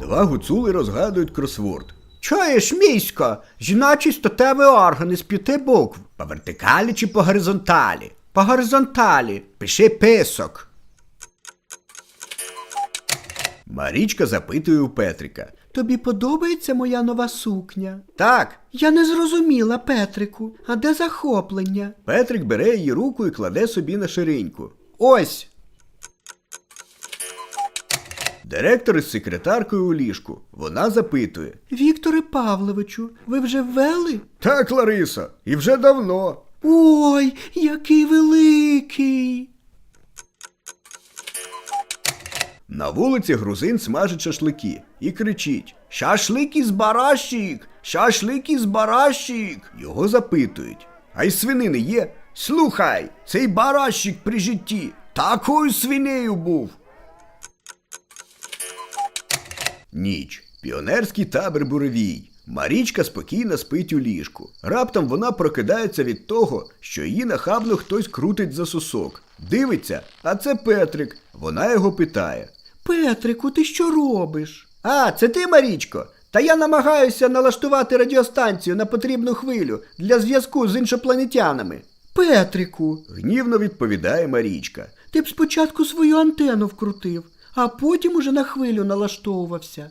Два гуцули розгадують кросворд. Чуєш, місько, жіночий статевий орган із п'яти букв. По вертикалі чи по горизонталі? По горизонталі. Пиши писок. Марічка запитує у Петрика. Тобі подобається моя нова сукня? Так. Я не зрозуміла, Петрику, а де захоплення? Петрик бере її руку і кладе собі на шириньку. Ось. Директор із секретаркою у ліжку. Вона запитує. Вікторе Павловичу, ви вже ввели? Так, Ларисо, і вже давно. Ой, який великий. На вулиці грузин смажить шашлики і кричить. Шашлик із барашік! Шашлик із барашік! Його запитують. А й свинини є? Слухай, цей барашік при житті такою свинею був. Ніч. Піонерський табір буревій. Марічка спокійно спить у ліжку. Раптом вона прокидається від того, що її нахабно хтось крутить за сосок. Дивиться, а це Петрик. Вона його питає. Петрику, ти що робиш? А, це ти, Марічко? Та я намагаюся налаштувати радіостанцію на потрібну хвилю для зв'язку з іншопланетянами. Петрику, Гнівно відповідає Марічка. ти б спочатку свою антенну вкрутив, а потім уже на хвилю налаштовувався.